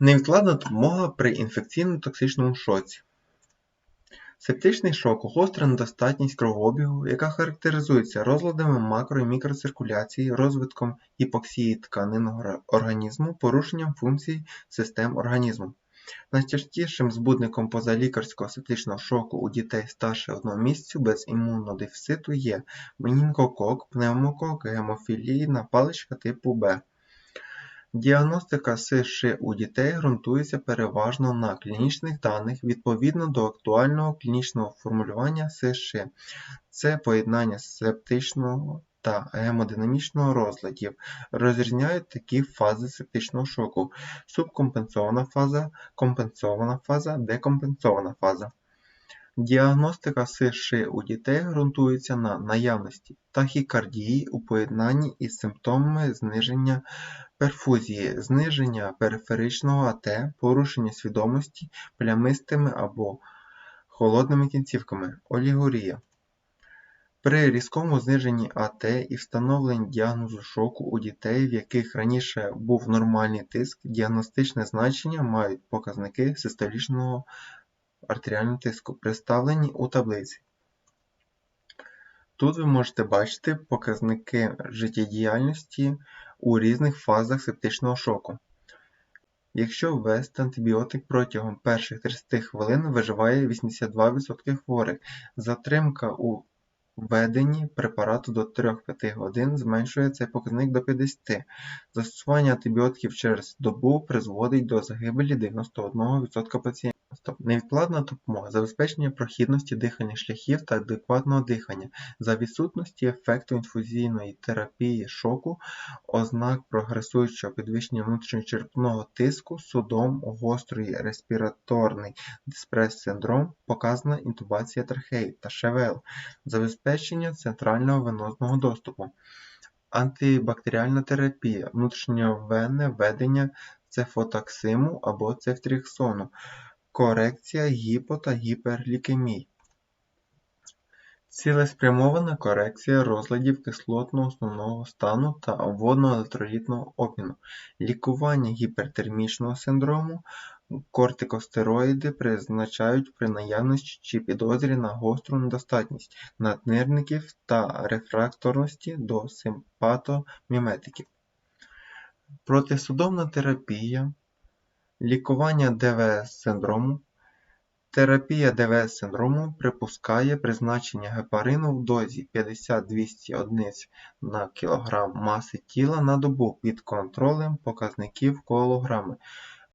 Невідкладна допомога при інфекційно-токсичному шоці. Септичний шок гостра недостатність кровообігу, яка характеризується розладами макро- і мікроциркуляції, розвитком гіпоксії тканин організму, порушенням функцій систем організму. Найчастішим збудником позалікарського септичного шоку у дітей старше 1 місяцю без імунодефіциту є менінгокок, пневмокок, гемофілійна паличка типу Б. Діагностика СШ у дітей ґрунтується переважно на клінічних даних відповідно до актуального клінічного формулювання СШ. Це поєднання септичного та гемодинамічного розладів. Розрізняють такі фази септичного шоку: субкомпенсована фаза, компенсована фаза, декомпенсована фаза. Діагностика СШ у дітей ґрунтується на наявності тахікардії у поєднанні із симптомами зниження перфузії, зниження периферичного АТ, порушення свідомості плямистими або холодними кінцівками, олігурія. При різкому зниженні АТ і встановленні діагнозу шоку у дітей, в яких раніше був нормальний тиск, діагностичне значення мають показники систолічного артеріального тиску, представлені у таблиці. Тут ви можете бачити показники життєдіяльності у різних фазах септичного шоку. Якщо ввести антибіотик протягом перших 30 хвилин виживає 82% хворих, затримка у введенні препарату до 3-5 годин зменшує цей показник до 50. Застосування антибіотиків через добу призводить до загибелі 91% пацієнтів. Невідкладна допомога, забезпечення прохідності дихальних шляхів та адекватного дихання, за відсутності ефекту інфузійної терапії шоку, ознак прогресуючого підвищення внутрішньочерепного тиску, судом, гострий респіраторний диспрес-синдром, показана інтубація трахеї та ШВЛ, забезпечення центрального венозного доступу, антибактеріальна терапія, внутрішньовенне введення цефотаксиму або цефтріксону, корекція гіпо- та гіперлікемій, цілеспрямована корекція розладів кислотно-основного стану та водно-електролітного обміну, лікування гіпертермічного синдрому, кортикостероїди призначають при наявності чи підозрі на гостру недостатність наднирників та рефракторності до симпатоміметиків. Протисудомна терапія Лікування ДВС-синдрому Терапія ДВС-синдрому припускає призначення гепарину в дозі 50-200 одиниць на кілограм маси тіла на добу під контролем показників коалограми.